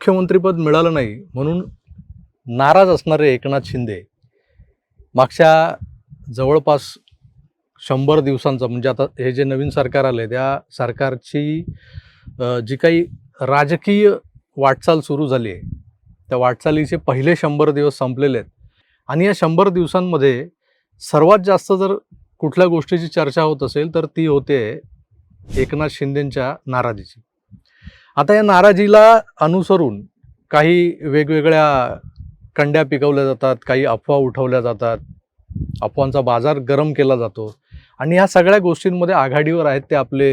मुख्यमंत्रीपद मिळालं नाही म्हणून नाराज असणारे एकनाथ शिंदे मागच्या जवळपास शंभर दिवसांचं म्हणजे आता हे जे नवीन सरकार आलं आहे त्या सरकारची जी काही राजकीय वाटचाल सुरू झाली आहे त्या वाटचालीचे पहिले शंभर दिवस संपलेले आहेत. आणि या शंभर दिवसांमध्ये सर्वात जास्त जर कुठल्या गोष्टीची चर्चा होत असेल तर ती होते एकनाथ शिंदेंच्या नाराजीची. आता या नाराजीला अनुसरून काही वेगवेगळ्या कंड्या पिकवल्या जातात काही अफवा उठवल्या जातात अफवांचा बाजार गरम केला जातो आणि ह्या सगळ्या गोष्टींमध्ये आघाडीवर आहेत ते आपले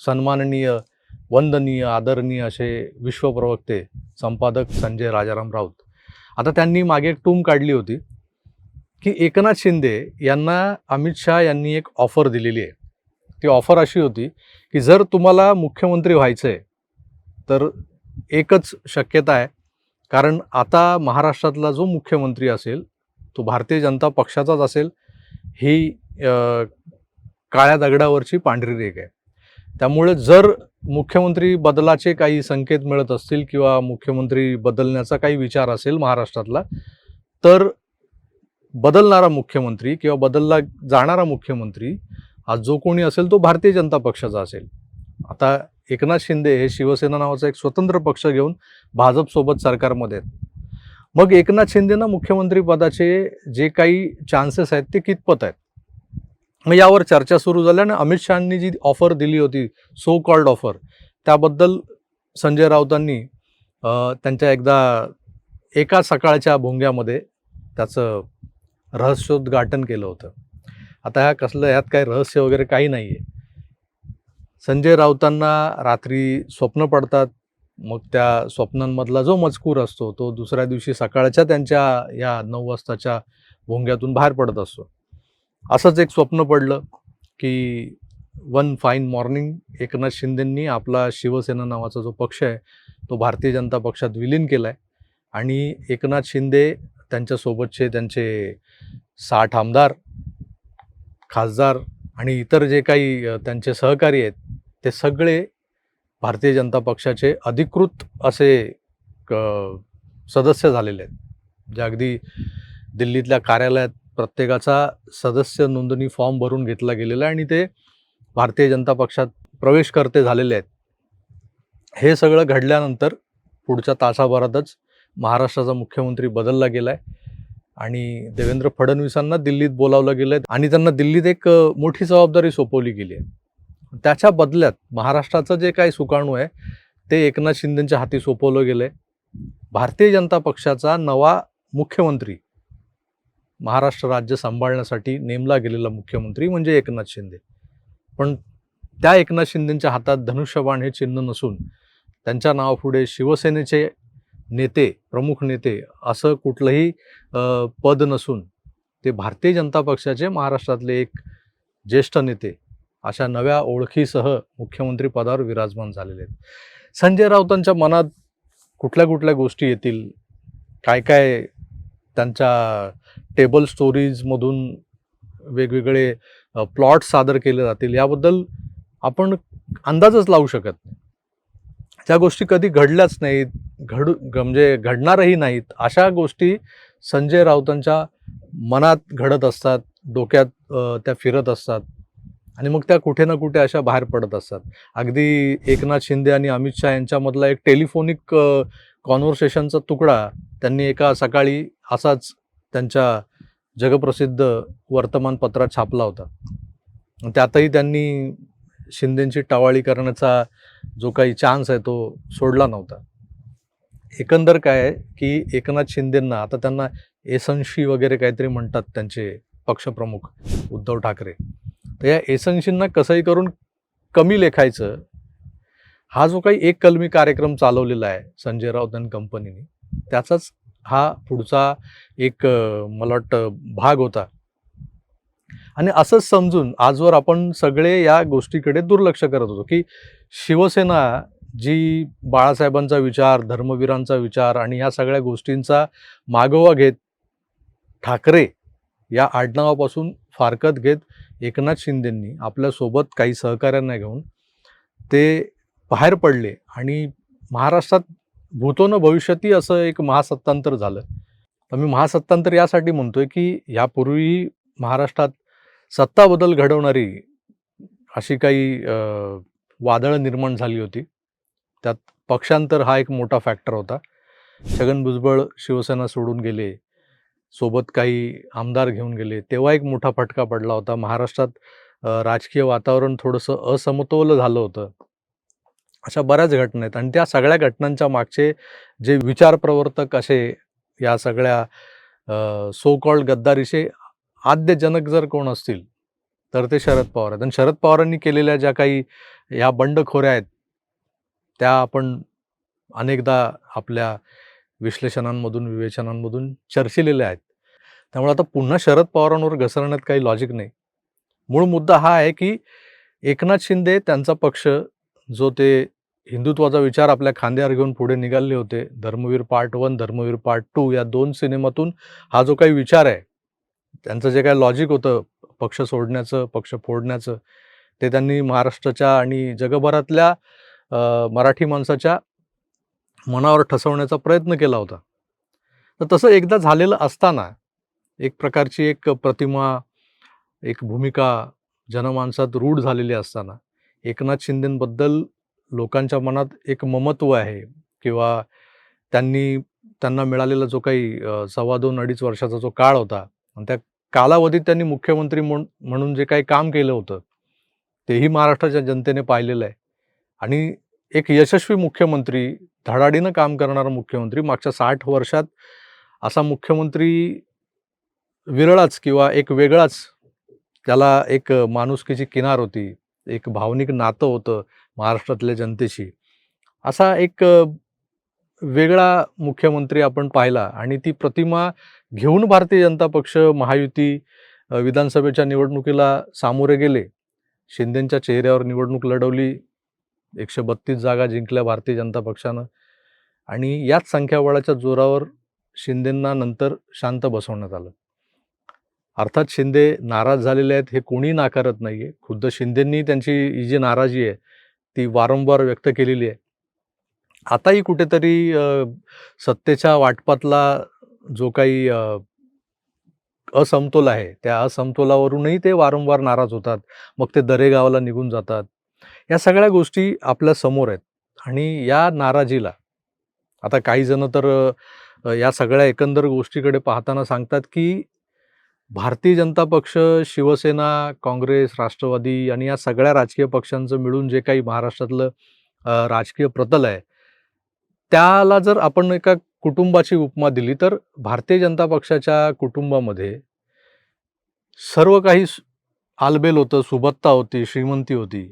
सन्माननीय वंदनीय आदरणीय असे विश्वप्रवक्ते संपादक संजय राजाराम राऊत. आता त्यांनी मागे एक टूम काढली होती की एकनाथ शिंदे यांना अमित शहा यांनी एक ऑफर दिलेली आहे. ती ऑफर अशी होती की जर तुम्हाला मुख्यमंत्री व्हायचं आहे तर एकच शक्यता आहे. कारण आता महाराष्ट्रातला जो मुख्यमंत्री असेल तो भारतीय जनता पक्षाचाच असेल ही काळ्या दगडावरची पांढरी रेख आहे. त्यामुळे जर मुख्यमंत्री बदलाचे काही संकेत मिळत असतील किंवा मुख्यमंत्री बदलण्याचा काही विचार असेल महाराष्ट्रातला तर बदलणारा मुख्यमंत्री किंवा बदलला जाणारा मुख्यमंत्री हा जो कोणी असेल तो भारतीय जनता पक्षाचा असेल. आता एकनाथ शिंदे हे शिवसेना नावाचा एक स्वतंत्र पक्ष घेऊन भाजपसोबत सरकारमध्ये आहेत. मग एकनाथ शिंदेना मुख्यमंत्री पदाचे जे काही चान्सेस आहेत ते कितपत आहेत? मग यावर चर्चा सुरू झाल्या आणि अमित शहानी जी ऑफर दिली होती सो कॉल्ड ऑफर त्याबद्दल संजय राऊतांनी त्यांच्या एकदा एका सकाळच्या भोंग्यामध्ये त्याचं रहस्योद्घाटन केलं होतं. आता ह्या कसलं ह्यात काही रहस्य वगैरे काही नाही आहे संजय राऊतांना रात्री स्वप्न पडतात. मग त्या स्वप्नांमधला जो मजकूर असतो तो दुसऱ्या दिवशी सकाळच्या त्यांच्या या नऊ वाजताच्या भोंग्यातून बाहेर पडत असतो. असंच एक स्वप्न पडलं की वन फाईन मॉर्निंग एकनाथ शिंदेंनी आपला शिवसेना नावाचा जो पक्ष आहे तो भारतीय जनता पक्षात विलीन केला आहे आणि एकनाथ शिंदे त्यांच्यासोबतचे त्यांचे साठ आमदार खासदार आणि इतर जे काही त्यांचे सहकारी आहेत ते सगळे भारतीय जनता पक्षाचे अधिकृत असे क- सदस्य झालेले आहेत. जे अगदी दिल्लीतल्या कार्यालयात प्रत्येकाचा सदस्य नोंदणी फॉर्म भरून घेतला गेलेला आहे आणि ते भारतीय जनता पक्षात प्रवेशकर्ते झालेले आहेत. हे सगळं घडल्यानंतर पुढच्या तासाभरातच महाराष्ट्राचा मुख्यमंत्री बदलला गेला आहे आणि देवेंद्र फडणवीसांना दिल्लीत बोलावलं गेलं आहे आणि त्यांना दिल्लीत एक मोठी जबाबदारी सोपवली गेली आहे. त्याच्या बदल्यात महाराष्ट्राचं जे काही सुकाणू आहे ते एकनाथ शिंदेच्या हाती सोपवलं गेलं आहे भारतीय जनता पक्षाचा नवा मुख्यमंत्री महाराष्ट्र राज्य सांभाळण्यासाठी नेमला गेलेला मुख्यमंत्री म्हणजे एकनाथ शिंदे. पण त्या एकनाथ शिंदेच्या हातात धनुष्यबाण हे चिन्ह नसून त्यांच्या नावापुढे शिवसेनेचे नेते प्रमुख नेते असं कुठलंही पद नसून ते भारतीय जनता पक्षाचे महाराष्ट्रातले एक ज्येष्ठ नेते अशा नव्या ओळखीसह मुख्यमंत्री पदावर विराजमान झालेले आहेत. संजय राऊतांच्या मनात कुठल्या कुठल्या गोष्टी येतील? काय काय त्यांच्या टेबल स्टोरीजमधून वेगवेगळे प्लॉट सादर केले जातील? याबद्दल आपण अंदाजच लावू शकत नाही. त्या गोष्टी कधी घडल्याच नाहीत घडू म्हणजे घडणारही नाहीत अशा गोष्टी संजय राऊतांच्या मनात घडत असतात डोक्यात त्या फिरत असतात आणि मग त्या कुठे ना कुठे अशा बाहेर पडत असतात. अगदी एकनाथ शिंदे आणि अमित शहा यांच्यामधला एक टेलिफोनिक कॉन्व्हर्सेशनचा तुकडा त्यांनी एका सकाळी असाच त्यांच्या जगप्रसिद्ध वर्तमानपत्रात छापला होता. त्यातही त्यांनी शिंदेंची टावाळी करण्याचा जो काही चान्स आहे तो सोडला नव्हता. एकंदर काय आहे की एकनाथ शिंदेंना आता त्यांना एसनशी वगैरे काहीतरी म्हणतात त्यांचे पक्षप्रमुख उद्धव ठाकरे. तर या एसनशींना कसंही करून कमी लेखायचं हा जो काही एक कलमी कार्यक्रम चालवलेला आहे संजय राऊत आणि कंपनीने त्याचाच हा पुढचा एक मला वाटतं भाग होता. आणि असंच समजून आजवर आपण सगळे या गोष्टीकडे दुर्लक्ष करत होतो की शिवसेना जी बाळासाहेबांचा विचार धर्मवीरांचा विचार आणि या सगळ्या गोष्टींचा मागोवा घेत ठाकरे या आडनावापासून फारकत घेत एकनाथ शिंदेंनी आपल्यासोबत काही सहकाऱ्यांना घेऊन ते बाहेर पडले आणि महाराष्ट्रात भूतोनं भविष्यती असं एक महासत्तांतर झालं. तर मी महासत्तांतर यासाठी म्हणतोय की यापूर्वी महाराष्ट्रात सत्ता बदल घडवणारी अशी काही वादळं निर्माण झाली होती. त्यात पक्षांतर हा एक मोठा फॅक्टर होता. छगन भुजबळ शिवसेना सोडून गेले सोबत काही आमदार घेऊन गेले तेव्हा एक मोठा फटका पडला होता. महाराष्ट्रात राजकीय वातावरण थोडंसं असमतोल झालं होतं. अशा बऱ्याच घटना आहेत आणि त्या सगळ्या घटनांच्या मागचे जे विचार प्रवर्तक असे या सगळ्या सो कॉल्ड गद्दारीशी आद्य जनक जर कोण असतील तर ते शरद पवार आहेत. आणि शरद पवारांनी केलेल्या ज्या काही ह्या बंडखोऱ्या आहेत त्या आपण अनेकदा आपल्या विश्लेषणांमधून विवेचनांमधून चर्चिलेल्या आहेत. त्यामुळे आता पुन्हा शरद पवारांवर घसरण्यात काही लॉजिक नाही. मूळ मुद्दा हा आहे की एकनाथ शिंदे त्यांचा पक्ष जो ते हिंदुत्वाचा विचार आपल्या खांद्यावर घेऊन पुढे निघाले होते Dharmaveer part one Dharmaveer part two या दोन सिनेमातून हा जो काही विचार आहे त्यांचं जे काही लॉजिक होतं पक्ष सोडण्याचं पक्ष फोडण्याचं ते त्यांनी महाराष्ट्राच्या आणि जगभरातल्या मराठी माणसाच्या मनावर ठसवण्याचा प्रयत्न केला होता. तर तसं एकदा झालेलं असताना एक प्रकारची एक प्रतिमा एक भूमिका जनमानसात रूढ झालेली असताना एकनाथ शिंदेंबद्दल लोकांच्या मनात एक ममत्व आहे किंवा त्यांनी त्यांना मिळालेला जो काही सव्वा दोन अडीच वर्षाचा जो काळ होता आणि त्या कालावधीत त्यांनी मुख्यमंत्री म्हणून म्हणून जे काही काम केलं होतं तेही महाराष्ट्राच्या जनतेने पाहिलेलं आहे. आणि एक यशस्वी मुख्यमंत्री धडाडीनं काम करणारा मुख्यमंत्री मागच्या साठ वर्षात असा मुख्यमंत्री विरळाच किंवा एक वेगळाच त्याला एक माणुसकीची किनार होती एक भावनिक नातं होतं महाराष्ट्रातल्या जनतेशी असा एक वेगळा मुख्यमंत्री आपण पाहिला. आणि ती प्रतिमा घेऊन भारतीय जनता पक्ष महायुती विधानसभेच्या निवडणुकीला सामोरे गेले. शिंदेंच्या चेहऱ्यावर निवडणूक लढवली. एकशे बत्तीस जागा जिंकल्या भारतीय जनता पक्षानं. आणि याच संख्याबळाच्या जोरावर शिंदेंना नंतर शांत बसवण्यात आलं. अर्थात शिंदे नाराज झालेले आहेत हे कोणी नाकारत नाही आहे खुद्द शिंदेंनी त्यांची ही जी नाराजी आहे ती वारंवार व्यक्त केलेली आहे. आताही कुठेतरी सत्तेच्या वाटपातला जो काही अ, असमतोल आहे त्या असमतोलावरूनही ते वारंवार नाराज होतात. मग ते दरेगावाला निघून जातात. या सगळ्या गोष्टी आपल्यासमोर आहेत. आणि या नाराजीला आता काही जण तर अ, या सगळ्या एकंदर गोष्टीकडे पाहताना सांगतात की भारतीय जनता पक्ष शिवसेना काँग्रेस राष्ट्रवादी आणि या सगळ्या राजकीय पक्षांचं मिळून जे काही महाराष्ट्रातलं अ, राजकीय प्रतल आहे त्याला जर आपण एका कुटुंबाची उपमा दिली तर भारतीय जनता पक्षाच्या कुटुंबामध्ये सर्व काही आलबेल होतं सुबत्ता होती श्रीमंती होती.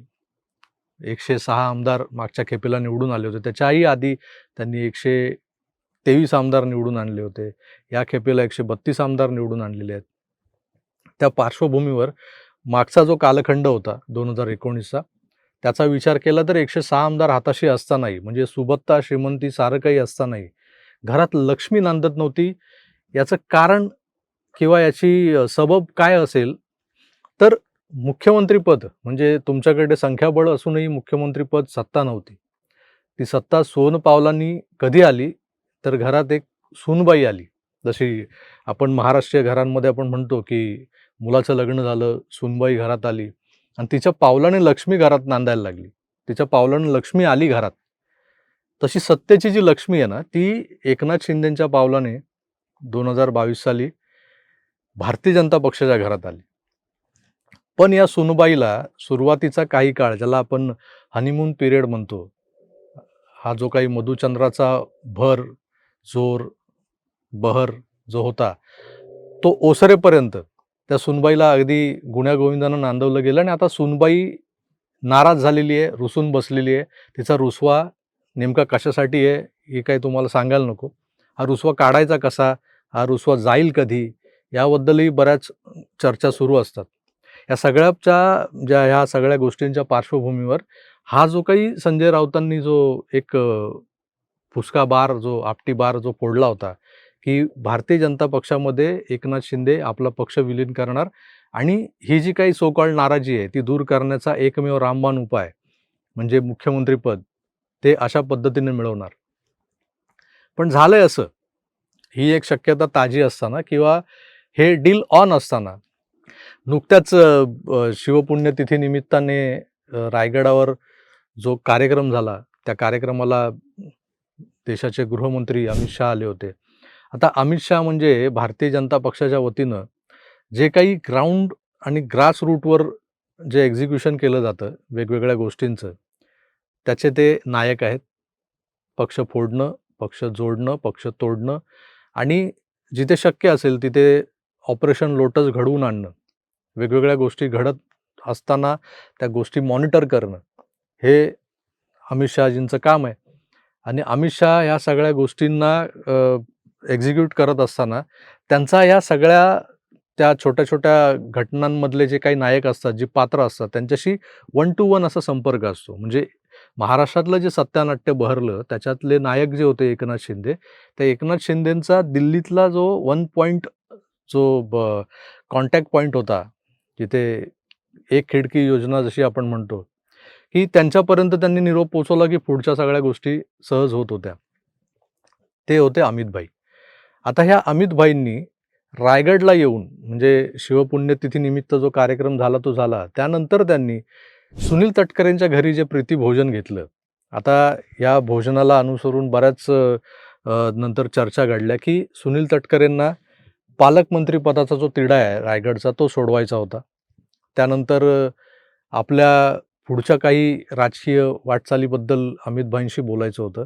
एकशे सहा आमदार मागच्या खेपेला निवडून आले होते. त्याच्याही आधी त्यांनी एकशे तेवीस आमदार निवडून आणले होते. या खेपेला एकशे बत्तीस आमदार निवडून आणलेले आहेत. त्या पार्श्वभूमीवर मागचा जो कालखंड होता दोन हजार एकोणीसचा त्याचा विचार केला तर एकशे सहा आमदार हाताशी असतानाही म्हणजे सुबत्ता श्रीमंती सारं काही असतानाही घरात लक्ष्मी नांदत नव्हती. याचं कारण किंवा याची सबब काय असेल? तर मुख्यमंत्रीपद म्हणजे तुमच्याकडे संख्याबळ असूनही मुख्यमंत्रीपद सत्ता नव्हती. ती सत्ता सोन पावलांनी कधी आली? तर घरात एक सूनबाई आली. जशी आपण महाराष्ट्रीय घरांमध्ये आपण म्हणतो की मुलाचं लग्न झालं सूनबाई घरात आली. आणि तिच्या पावलाने लक्ष्मी घरात नांदायला लागली. तिच्या पावलाने लक्ष्मी आली घरात. तशी सत्तेची जी लक्ष्मी आहे ना ती एकनाथ शिंदेच्या पावलाने दोन हजार बावीस साली भारतीय जनता पक्षाच्या घरात आली. पण या सुनबाईला सुरुवातीचा काही काळ ज्याला आपण हनीमून पिरियड म्हणतो हा जो काही मधुचंद्राचा भर जोर बहर जो होता तो ओसरेपर्यंत त्या सुनबाईला अगदी गुण्यागोविंदानं नांदवलं गेलं आणि आता सुनबाई नाराज झालेली आहे रुसून बसलेली आहे. तिचा रुसवा नेमका कशासाठी आहे हे काही तुम्हाला सांगायला नको. हा रुसवा काढायचा कसा हा रुसवा जाईल कधी याबद्दलही बऱ्याच चर्चा सुरू असतात. या सगळ्याच्या ज्या ह्या सगळ्या गोष्टींच्या पार्श्वभूमीवर हा जो काही संजय राऊतांनी जो एक फुसका बार जो आपटी बार जो फोडला होता की भारतीय जनता पक्षामध्ये एकनाथ शिंदे आपला पक्ष विलीन करणार आणि ही जी काही सोकॉल नाराजी आहे ती दूर करण्याचा एकमेव रामबाण उपाय म्हणजे मुख्यमंत्रीपद ते अशा पद्धतीने मिळवणार. पण झालंय असं. ही एक शक्यता ताजी असताना किंवा हे डील ऑन असताना. नुकत्याच अ, शिवपुण्यतिथी निमित्ताने रायगडावर जो कार्यक्रम झाला त्या कार्यक्रमाला देशाचे गृहमंत्री अमित शहा आले होते. आता अमित शहा म्हणजे भारतीय जनता पक्षाच्या वतीनं जे काही ग्राउंड आणि ग्रास रूटवर जे एक्झिक्युशन केलं जातं वेगवेगळ्या गोष्टींचं त्याचे ते नायक आहेत. पक्ष फोडणं पक्ष जोडणं पक्ष तोडणं आणि जिथे शक्य असेल तिथे ऑपरेशन लोटस घडवून आणणं. वेगवेगळ्या गोष्टी घडत असताना त्या गोष्टी मॉनिटर करणं. हे अमित शहाजींचं काम आहे. आणि अमित शहा ह्या सगळ्या गोष्टींना एक्झिक्यूट करत असताना त्यांचा या सगळ्या त्या छोट्या छोट्या घटनांमधले जे काही नायक असतात जी पात्र असतात त्यांच्याशी वन टू वन असा संपर्क असतो. म्हणजे महाराष्ट्रातलं जे सत्यानाट्य बहरलं त्याच्यातले नायक जे होते एकनाथ शिंदे त्या एकनाथ शिंदेंचा दिल्लीतला जो वन पॉईंट जो कॉन्टॅक्ट पॉईंट होता जिथे एक खिडकी योजना जशी आपण म्हणतो की त्यांच्यापर्यंत त्यांनी निरोप पोचवला की पुढच्या सगळ्या गोष्टी सहज होत होत्या. ते होते अमितभाई आता ह्या अमितभाईंनी रायगडला येऊन म्हणजे शिवपुण्यतिथीनिमित्त जो कार्यक्रम झाला तो झाला त्यानंतर त्यांनी सुनील तटकरेंच्या घरी जे प्रीती भोजन घेतलं आता या भोजनाला अनुसरून बऱ्याच नंतर चर्चा घडल्या की सुनील तटकरेंना पालकमंत्रीपदाचा जो तिढा आहे रायगडचा तो सोडवायचा होता. त्यानंतर आपल्या पुढच्या काही राजकीय वाटचालीबद्दल अमितभाईंशी बोलायचं होतं.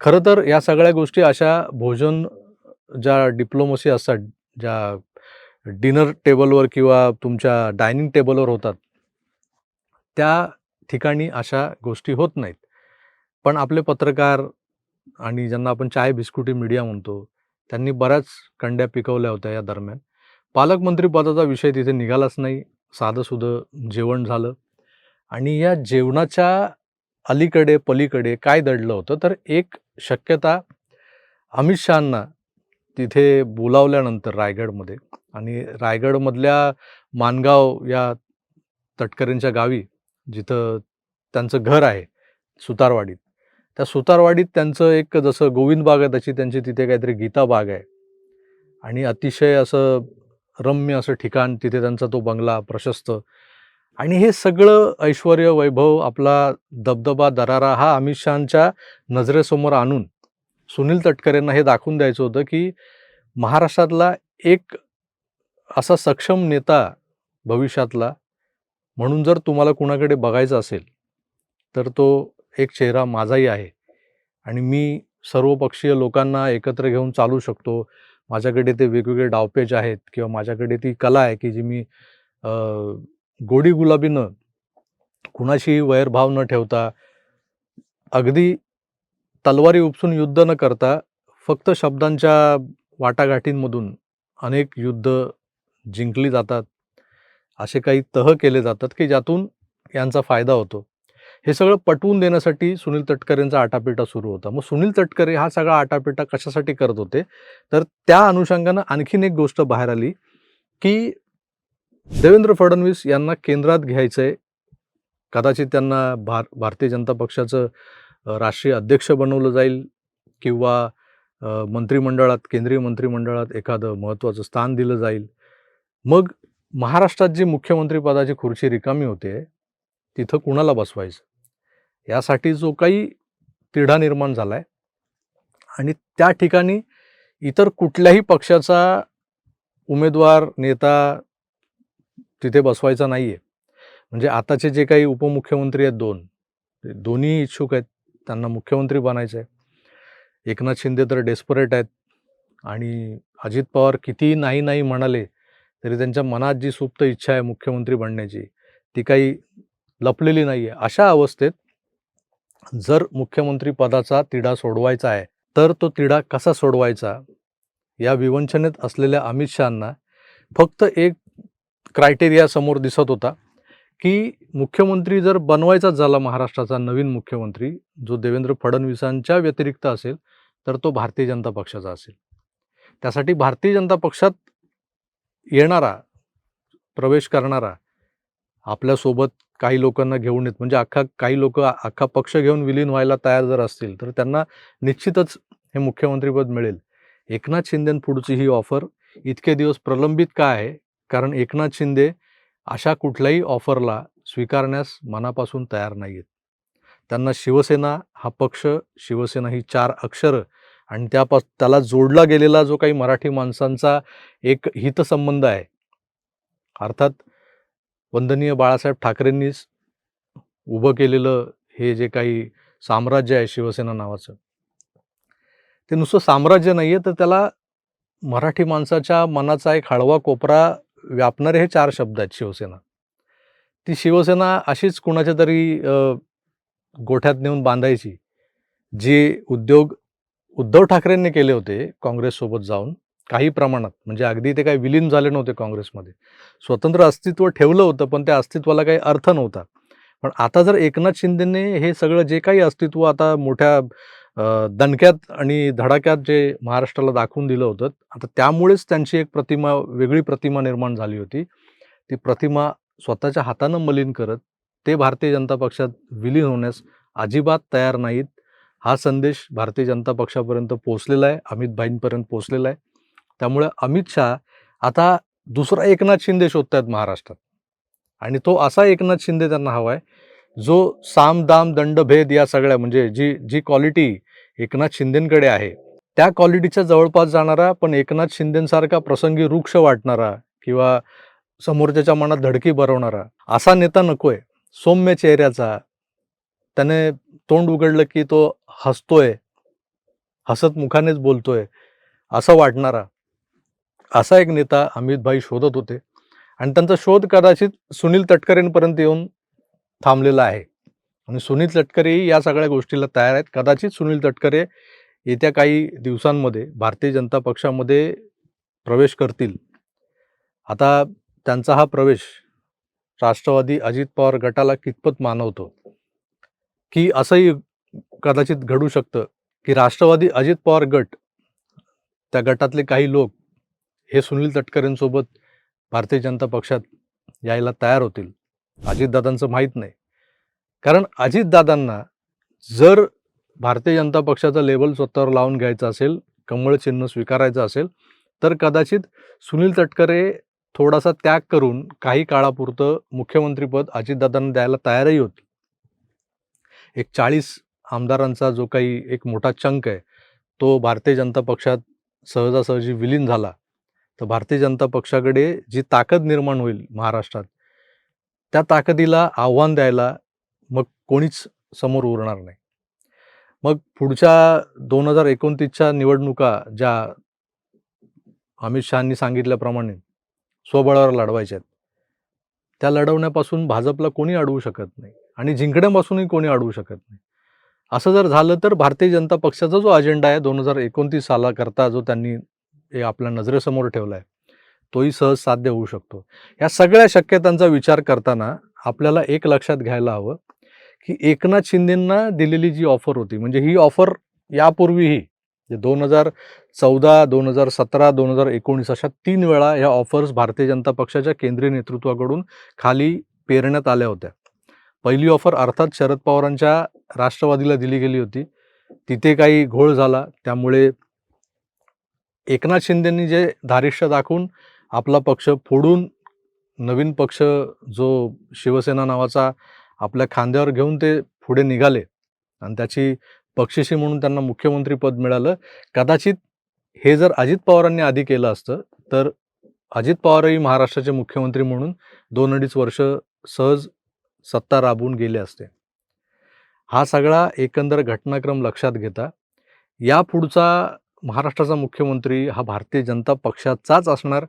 खरं तर या सगळ्या गोष्टी अशा भोजन ज्या डिप्लोमसी असतात ज्या डिनर टेबलवर किंवा तुमच्या डायनिंग टेबलवर होतात त्या ठिकाणी अशा गोष्टी होत नाहीत. पण आपले पत्रकार आणि ज्यांना आपण चाय बिस्कुटी मीडिया म्हणतो त्यांनी बऱ्याच कंड्या पिकवल्या होत्या या दरम्यान. पालकमंत्रीपदाचा विषय तिथे निघालाच नाही. साधंसुधं जेवण झालं. आणि या जेवणाच्या अलीकडे पलीकडे काय दडलं होतं? तर एक शक्यता अमित शहांना तिथे बोलावल्यानंतर रायगडमध्ये. आणि रायगडमधल्या मानगाव या तटकरेंच्या गावी जिथं त्यांचं घर आहे सुतारवाडीत. त्या सुतारवाडीत त्यांचं एक जसं गोविंद बाग आहे तशी त्यांची तिथे काहीतरी गीता बाग आहे. आणि अतिशय असं रम्य असं ठिकाण तिथे त्यांचा तो बंगला प्रशस्त. आणि हे सगळं ऐश्वर वैभव आपला दबदबा दरारा हा अमित शहांच्या नजरेसमोर आणून सुनील तटकरेंना हे दाखवून द्यायचं होतं की महाराष्ट्रातला एक असा सक्षम नेता भविष्यातला म्हणून जर तुम्हाला कुणाकडे बघायचं असेल तर तो एक चेहरा माझाही आहे. आणि मी सर्वपक्षीय लोकांना एकत्र घेऊन चालू शकतो. माझ्याकडे ते वेगवेगळे डावपेच आहेत किंवा माझ्याकडे ती कला आहे की जी मी गोडी गुलाबीनं कुणाशी वैरभाव न ठेवता अगदी तलवारी उपसून युद्ध न करता फक्त शब्दांच्या वाटाघाटींमधून अनेक युद्ध जिंकली जातात. असे काही तह केले जातात की ज्यातून यांचा फायदा होतो. हे सगळं पटवून देण्यासाठी सुनील तटकरेंचा आटापिटा सुरू होता. मग सुनील तटकरे हा सगळा आटापिटा कशासाठी करत होते? तर त्या अनुषंगानं आणखीन एक गोष्ट बाहेर आली की देवेंद्र फडणवीस यांना केंद्रात घ्यायचं आहे कदाचित त्यांना भार भारतीय जनता पक्षाचं राष्ट्रीय अध्यक्ष बनवलं जाईल किंवा मंत्रिमंडळात केंद्रीय मंत्रिमंडळात एखादं महत्त्वाचं स्थान दिलं जाईल. मग महाराष्ट्रात जी मुख्यमंत्रीपदाची खुर्ची रिकामी होते तिथं कुणाला बसवायचं? यासाठी जो काही तिढा निर्माण झाला आहे आणि त्या ठिकाणी इतर कुठल्याही पक्षाचा उमेदवार नेता तिथे बसवायचा नाही आहे म्हणजे आताचे जे काही उपमुख्यमंत्री आहेत दोन दोन्ही इच्छुक आहेत त्यांना मुख्यमंत्री बनायचं आहे एकनाथ शिंदे तर डेस्परेट आहेत आणि अजित पवार कितीही नाही नाही म्हणाले तरी त्यांच्या मनात जी सुप्त इच्छा आहे मुख्यमंत्री बनण्याची ती काही लपलेली नाही आहे अशा अवस्थेत जर मुख्यमंत्री पदाचा तिढा सोडवायचा आहे तर तो तिढा कसा सोडवायचा? या विवंचनेत असलेल्या अमित शहांना फक्त एक क्रायटेरिया समोर दिसत होता की मुख्यमंत्री जर बनवायचाच झाला महाराष्ट्राचा नवीन मुख्यमंत्री जो देवेंद्र फडणवीसांच्या व्यतिरिक्त असेल तर तो भारतीय जनता पक्षाचा असेल. त्यासाठी भारतीय जनता पक्षात येणारा प्रवेश करणारा आपल्यासोबत काही लोकांना घेऊन येत म्हणजे अख्खा काही लोक अख्खा पक्ष घेऊन विलीन व्हायला तयार जर असतील तर त्यांना निश्चितच हे मुख्यमंत्रीपद मिळेल. एकनाथ शिंदेन पुढची ही ऑफर इतके दिवस प्रलंबित का आहे? कारण एकनाथ शिंदे अशा कुठल्याही ऑफरला स्वीकारण्यास मनापासून तयार नाही आहेत त्यांना शिवसेना हा पक्ष शिवसेना ही चार अक्षरं आणि त्यापास त्याला जोडला गेलेला जो काही मराठी माणसांचा एक हितसंबंध आहे. अर्थात वंदनीय बाळासाहेब ठाकरेंनीच उभं केलेलं हे जे काही साम्राज्य आहे शिवसेना नावाचं ते नुसतं साम्राज्य नाही आहे तर त्याला मराठी माणसाच्या मनाचा एक हळवा कोपरा व्यापणारे हे चार शब्द आहेत शिवसेना. ती शिवसेना अशीच कुणाच्या तरी गोठ्यात नेऊन बांधायची जे उद्योग उद्धव ठाकरेंनी केले होते काँग्रेससोबत जाऊन काही प्रमाणात. म्हणजे अगदी ते काही विलीन झाले नव्हते काँग्रेसमध्ये. स्वतंत्र अस्तित्व ठेवलं होतं पण त्या अस्तित्वाला काही अर्थ नव्हता. पण आता जर एकनाथ शिंदेने हे सगळं जे काही अस्तित्व आता मोठ्या दणक्यात आणि धडाक्यात जे महाराष्ट्राला दाखवून दिलं होतं आता त्यामुळेच त्यांची एक प्रतिमा वेगळी प्रतिमा निर्माण झाली होती. ती प्रतिमा स्वतःच्या हातानं मलिन करत ते भारतीय जनता पक्षात विलीन होण्यास अजिबात तयार नाहीत. हा संदेश भारतीय जनता पक्षापर्यंत पोहोचलेला आहे अमित भाईंपर्यंत पोहोचलेला आहे. त्यामुळे अमित शहा आता दुसरा एकनाथ शिंदे शोधतायत महाराष्ट्रात. आणि तो असा एकनाथ शिंदे त्यांना हवा आहे जो साम दाम दंड भेद या सगळ्या म्हणजे जी जी क्वालिटी एकनाथ शिंदेंकडे आहे त्या क्वालिटीच्या जवळपास जाणारा पण एकनाथ शिंदेसारखा प्रसंगी वृक्ष वाटणारा किंवा समोरच्याच्या मनात धडकी भरवणारा असा नेता नकोय. सौम्य चेहऱ्याचा त्याने तोंड उघडलं की तो हसतोय. हसत मुखानेच बोलतोय. असं वाटणारा असा एक नेता अमितभाई शोधत होते. आणि त्यांचा शोध कदाचित सुनील तटकरेंपर्यंत येऊन थांबलेला आहे. आणि सुनील तटकरेही या सगळ्या गोष्टीला तयार आहेत. कदाचित सुनील तटकरे येत्या काही दिवसांमध्ये भारतीय जनता पक्षामध्ये प्रवेश करतील. आता त्यांचा हा प्रवेश राष्ट्रवादी अजित पवार गटाला कितपत मानवतो? की असंही कदाचित घडू शकतं की राष्ट्रवादी अजित पवार गट त्या गटातले काही लोक हे सुनील तटकरेंसोबत भारतीय जनता पक्षात यायला तयार होतील. अजितदादांचं माहीत नाही. कारण अजितदादांना जर भारतीय जनता पक्षाचं लेबल स्वतःवर लावून घ्यायचं असेल कमळ चिन्ह स्वीकारायचं असेल तर कदाचित सुनील तटकरे थोडासा त्याग करून काही काळापुरतं मुख्यमंत्रीपद अजितदादांना द्यायला तयारही होती एक चाळीस आमदारांचा जो काही एक मोठा चंक आहे तो भारतीय जनता पक्षात सहजासहजी विलीन झाला. तर भारतीय जनता पक्षाकडे जी ताकद निर्माण होईल महाराष्ट्रात त्या ताकदीला आव्हान द्यायला मग कोणीच समोर उरणार नाही. मग पुढच्या दोन हजार एकोणतीसच्या निवडणुका ज्या अमित शहानी सांगितल्याप्रमाणे स्वबळावर लढवायच्या आहेत त्या लढवण्यापासून भाजपला कोणी अडवू शकत नाही. आणि जिंकण्यापासूनही कोणी अडवू शकत नाही. असं जर झालं तर भारतीय जनता पक्षाचा जो अजेंडा आहे दोन हजार एकोणतीस सालाकरता जो त्यांनी हे आपल्या नजरेसमोर ठेवला आहे तोही सहज साध्य होऊ शकतो. या सगळ्या शक्यतांचा विचार करताना आपल्याला एक लक्षात घ्यायला हवं की एकनाथ शिंदेंना दिलेली जी ऑफर होती म्हणजे ही ऑफर यापूर्वीही दोन हजार चौदा दोन हजार सतरा दोन हजार एकोणीस अशा तीन वेळा ह्या ऑफर्स भारतीय जनता पक्षाच्या केंद्रीय नेतृत्वाकडून खाली पेरण्यात आल्या होत्या. पहिली ऑफर अर्थात शरद पवारांच्या राष्ट्रवादीला दिली गेली होती. तिथे काही घोळ झाला. त्यामुळे एकनाथ शिंदेंनी जे धारिष्य दाखवून आपला पक्ष फोडून नवीन पक्ष जो शिवसेना नावाचा आपल्या खांद्यावर घेऊन ते पुढे निघाले. आणि त्याची बक्षिशी म्हणून त्यांना मुख्यमंत्रीपद मिळालं. कदाचित हे जर अजित पवारांनी आधी केलं असतं तर अजित पवारही महाराष्ट्राचे मुख्यमंत्री म्हणून दोन अडीच वर्ष सहज सत्ता राबवून गेले असते. हा सगळा एकंदर घटनाक्रम लक्षात घेता या पुढचा महाराष्ट्राचा मुख्यमंत्री हा भारतीय जनता पक्षाचाच असणार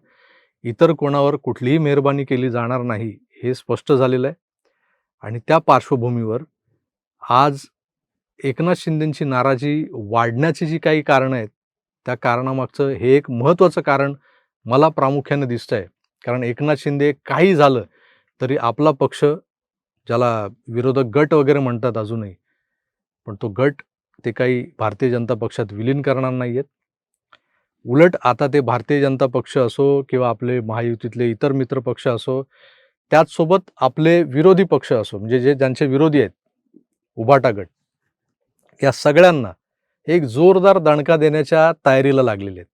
इतर कोणावर कुठलीही मेहरबानी केली जाणार नाही हे स्पष्ट झालेलं आहे. आणि त्या पार्श्वभूमीवर आज एकनाथ शिंदेंची नाराजी वाढण्याची जी काही कारणं आहेत त्या कारणामागचं हे एक महत्त्वाचं कारण मला प्रामुख्याने दिसतं आहे कारण एकनाथ शिंदे काही झालं तरी आपला पक्ष ज्याला विरोधक गट वगैरे म्हणतात अजूनही. पण तो गट ते काही भारतीय जनता पक्षात विलीन करणार नाही आहेत उलट आता ते भारतीय जनता पक्ष असो किंवा आपले महायुतीतले इतर मित्र पक्ष असो त्याचसोबत आपले विरोधी पक्ष असो म्हणजे जे ज्यांचे विरोधी आहेत उभाटा गट या सगळ्यांना एक जोरदार दणका देण्याच्या तयारीला लागलेले आहेत.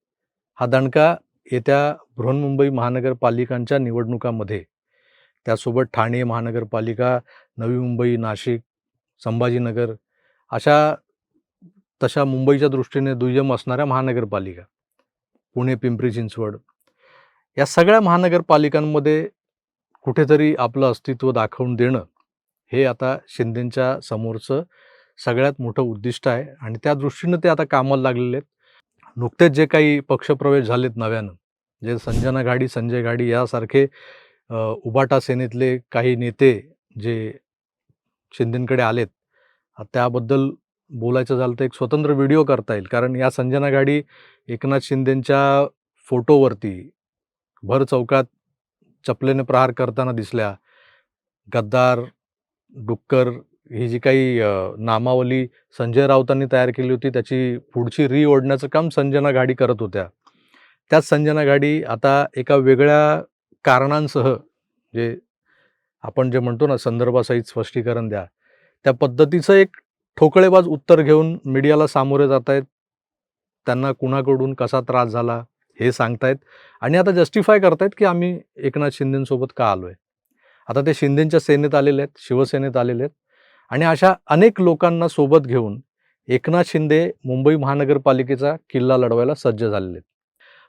हा दणका येत्या बृहन्मुंबई महानगरपालिकांच्या निवडणुकामध्ये त्यासोबत ठाणे महानगरपालिका नवी मुंबई नाशिक संभाजीनगर अशा तशा मुंबईच्या दृष्टीने दुय्यम असणाऱ्या महानगरपालिका पुणे पिंपरी चिंचवड या सगळ्या महानगरपालिकांमध्ये कुठेतरी आपलं अस्तित्व दाखवून देणं हे आता शिंदेंच्या समोरचं सगळ्यात मोठं उद्दिष्ट आहे आणि त्या दृष्टीनं ते आता कामाला लागलेले आहेत. नुकतेच जे काही पक्षप्रवेश झालेत नव्यानं जे संजना गाडी संजय गाडी यासारखे उबाटा सेनेतले काही नेते जे शिंदेंकडे आलेत त्याबद्दल बोलायचं झालं तर एक स्वतंत्र व्हिडिओ करता येईल. कारण या संजना गाडी एकनाथ शिंदेंच्या फोटोवरती भर चौकात चपलेने प्रहार करताना दिसल्या. गद्दार डुक्कर ही जी काही नामावली संजय राऊतांनी तयार केली होती त्याची पुढची री ओढण्याचं काम संजना गाडी करत होत्या. त्याच संजना गाडी आता एका वेगळ्या कारणांसह जे आपण जे म्हणतो ना संदर्भासहित स्पष्टीकरण द्या त्या पद्धतीचं एक ठोकळेबाज उत्तर घेऊन मीडियाला सामोरे जात आहेत त्यांना कुणाकडून कसा त्रास झाला हे सांगतायत. आणि आता जस्टिफाय करतायत की आम्ही एकनाथ शिंदेंसोबत का आलो आहे आता ते शिंदेंच्या सेनेत आलेले आहेत शिवसेनेत आलेले आहेत. आणि अशा अनेक लोकांना सोबत घेऊन एकनाथ शिंदे मुंबई महानगरपालिकेचा किल्ला लढवायला सज्ज झालेले आहेत.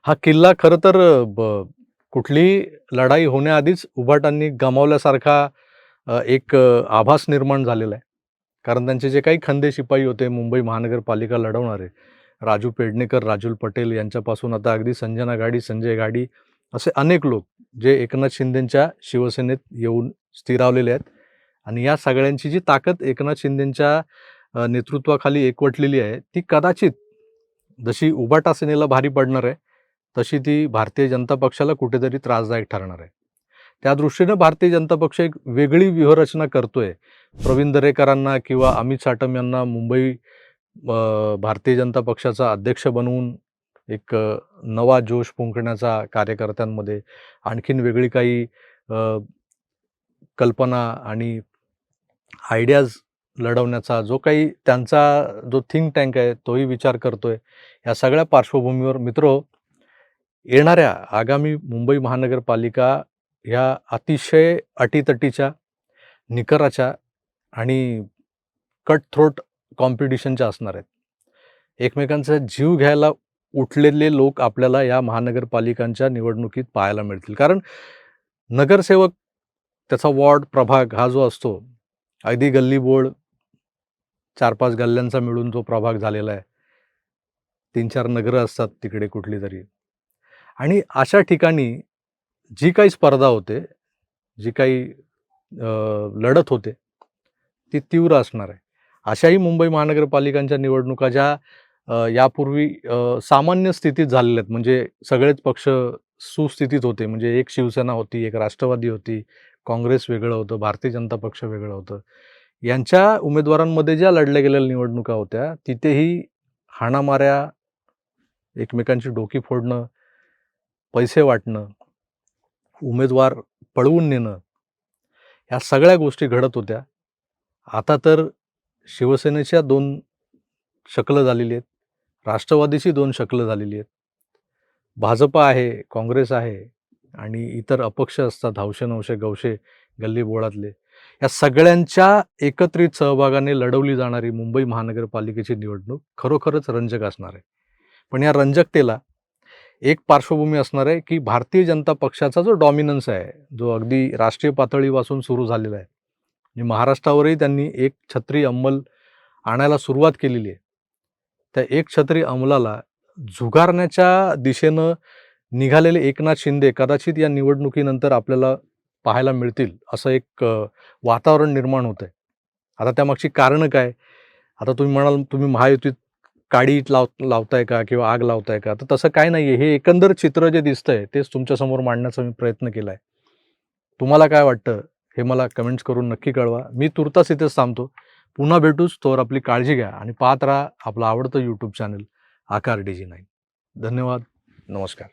हा किल्ला खरं तर कुठली लढाई होण्याआधीच उभाटांनी गमावल्यासारखा एक आभास निर्माण झालेला आहे कारण त्यांचे जे काही खंदे शिपाई होते मुंबई महानगरपालिका लढवणारे राजू पेडणेकर राजूल पटेल यांच्यापासून आता अगदी संजना गाडी संजय गाडी असे अनेक लोक जे एकनाथ शिंदेंच्या शिवसेनेत येऊन स्थिरावलेले आहेत. आणि या सगळ्यांची जी ताकद एकनाथ शिंदेंच्या नेतृत्वाखाली एकवटलेली आहे ती कदाचित जशी उभाटा सेनेला भारी पडणार आहे तशी ती भारतीय जनता पक्षाला कुठेतरी त्रासदायक ठरणार आहे. त्या दृष्टीनं भारतीय जनता पक्ष एक वेगळी व्यूहरचना करतोय. प्रवीण दरेकरांना किंवा अमित साटम यांना मुंबई भारतीय जनता पक्षाचा अध्यक्ष बनवून एक नवा जोश पुंकण्याचा कार्यकर्त्यांमध्ये आणखीन वेगळी काही कल्पना आणि आयडियाज लढवण्याचा जो काही त्यांचा जो थिंक टँक आहे तोही विचार करतोय. या सगळ्या पार्श्वभूमीवर मित्रो येणाऱ्या आगामी मुंबई महानगरपालिका ह्या अतिशय अटीतटीच्या निकराच्या आणि कट थ्रोट कॉम्पिटिशनच्या असणार आहेत. एकमेकांचा जीव घ्यायला उठलेले लोक आपल्याला या महानगरपालिकांच्या निवडणुकीत पाहायला मिळतील. कारण नगरसेवक त्याचा वॉर्ड प्रभाग हा जो असतो अगदी गल्लीबोळ चार पाच गल्ल्यांचा मिळून जो प्रभाग झालेला आहे. तीन चार नगरं असतात तिकडे कुठली तरी. आणि अशा ठिकाणी जी काही स्पर्धा होते जी काही लढत होते ती तीव्र असणार आहे. अशाही मुंबई महानगरपालिकांच्या निवडणुका ज्या यापूर्वी सामान्य स्थितीत झालेल्या आहेत. म्हणजे सगळेच पक्ष सुस्थितीत होते. म्हणजे एक शिवसेना होती एक राष्ट्रवादी होती काँग्रेस वेगळं होतं भारतीय जनता पक्ष वेगळं होतं. यांच्या उमेदवारांमध्ये ज्या लढल्या गेलेल्या निवडणुका होत्या तिथेही हाणामाऱ्या एकमेकांची डोकी फोडणं पैसे वाटणं उमेदवार पळवून नेणं ह्या सगळ्या गोष्टी घडत होत्या. आता तर शिवसेनेच्या दोन शकलं झालेली आहेत राष्ट्रवादीची दोन शकलं झालेली आहेत. भाजपा आहे काँग्रेस आहे आणि इतर अपक्ष असतात हौशे नवशे गवशे गल्ली बोळातले. या सगळ्यांच्या एकत्रित सहभागाने लढवली जाणारी मुंबई महानगरपालिकेची निवडणूक खरोखरच रंजक असणार आहे. पण या रंजकतेला एक पार्श्वभूमी असणार आहे की भारतीय जनता पक्षाचा जो डॉमिनन्स आहे जो अगदी राष्ट्रीय पातळीपासून सुरू झालेला आहे. आणि महाराष्ट्रावरही त्यांनी एक छत्री अंमल आणायला सुरुवात केलेली आहे. त्या एक छत्री अंमलाला झुगारण्याच्या दिशेनं निघालेले एकनाथ शिंदे कदाचित या निवडणुकीनंतर आपल्याला पाहायला मिळतील असं एक वातावरण निर्माण होतं आहे आता त्यामागची कारणं काय? आता तुम्ही म्हणाल तुम्ही महायुतीत काडी लाव लावताय का किंवा आग लावताय का? तर तसं काय नाही आहे हे एकंदर चित्र जे दिसतंय तेच तुमच्यासमोर मांडण्याचा मी प्रयत्न केला आहे तुम्हाला काय वाटतं हे मला कमेंट्स करून नक्की कळवा. मी तुर्तास इथेच थांबतो. पुन्हा भेटूच तोवर आपली काळजी घ्या आणि पाहत राहा आपलं आवडतं YouTube channel Aakar D G nine धन्यवाद. नमस्कार.